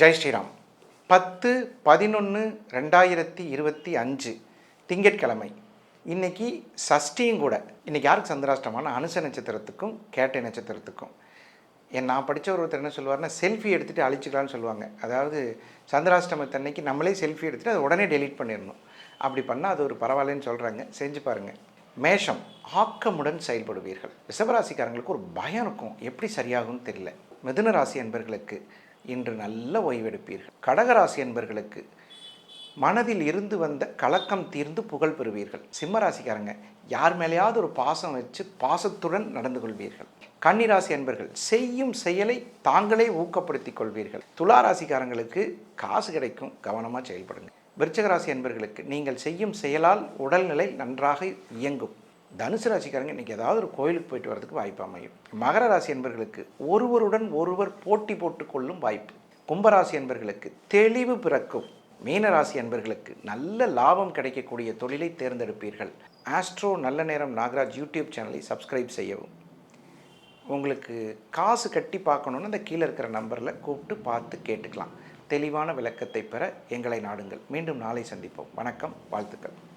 ஜெய் ஸ்ரீராம். பத்து பதினொன்று ரெண்டாயிரத்தி இருபத்தி அஞ்சு திங்கட்கிழமை. இன்னைக்கு சஷ்டியும் கூட இன்றைக்கி யாருக்கு சந்திராஷ்டமான அனுச நட்சத்திரத்துக்கும் கேட்டை நட்சத்திரத்துக்கும். என் நான் படித்த ஒருத்தர் என்ன சொல்லுவார்னா செல்ஃபி எடுத்துகிட்டு அழிச்சிக்கலாம்னு சொல்லுவாங்க. அதாவது சந்திராஷ்டமத்தன்னைக்கு நம்மளே செல்ஃபி எடுத்துகிட்டு அதை உடனே டெலீட் பண்ணிடணும். அப்படி பண்ணால் அது ஒரு பரவாயில்லன்னு சொல்கிறாங்க செஞ்சு பாருங்கள் மேஷம் ஆக்கமுடன் செயல்படுவீர்கள். ரிஷபராசிக்காரங்களுக்கு ஒரு பயம் இருக்கும். எப்படி சரியாகும்னு தெரியல. மிதுன ராசி என்பர்களுக்கு இன்று நல்ல ஓய்வெடுப்பீர்கள். கடகராசி என்பர்களுக்கு மனதில் இருந்து வந்த கலக்கம் தீர்ந்து புகழ் பெறுவீர்கள். சிம்மராசிக்காரங்க யார் மேலேயாவது ஒரு பாசம் வச்சு பாசத்துடன் நடந்து கொள்வீர்கள். கன்னிராசி என்பர்கள் செய்யும் செயலை தாங்களே ஊக்கப்படுத்திக் கொள்வீர்கள். துலா ராசிக்காரங்களுக்கு காசு கிடைக்கும் கவனமாக செயல்படுங்க. விருச்சகராசி என்பர்களுக்கு நீங்கள் செய்யும் செயலால் உடல்நிலை நன்றாக இயங்கும். தனுசு ராசிக்காரங்க இன்றைக்கி ஏதாவது ஒரு கோயிலுக்கு போயிட்டு வரதுக்கு வாய்ப்பு அமையும். மகர ராசி என்பர்களுக்கு ஒருவருடன் ஒருவர் போட்டி போட்டுக்கொள்ளும் வாய்ப்பு. கும்பராசி என்பர்களுக்கு தெளிவு பிறக்கும். மீனராசி என்பர்களுக்கு நல்ல லாபம் கிடைக்கக்கூடிய தொழிலை தேர்ந்தெடுப்பீர்கள். ஆஸ்ட்ரோ நல்ல நேரம் நாகராஜ் யூடியூப் சேனலை சப்ஸ்கிரைப் செய்யவும். உங்களுக்கு காசு கட்டி பார்க்கணுன்னு அந்த கீழே இருக்கிற நம்பரில் கூப்பிட்டு பார்த்து கேட்டுக்கலாம். தெளிவான விளக்கத்தை பெற எங்களை நாடுங்கள். மீண்டும் நாளை சந்திப்போம். வணக்கம் வாழ்த்துக்கள்.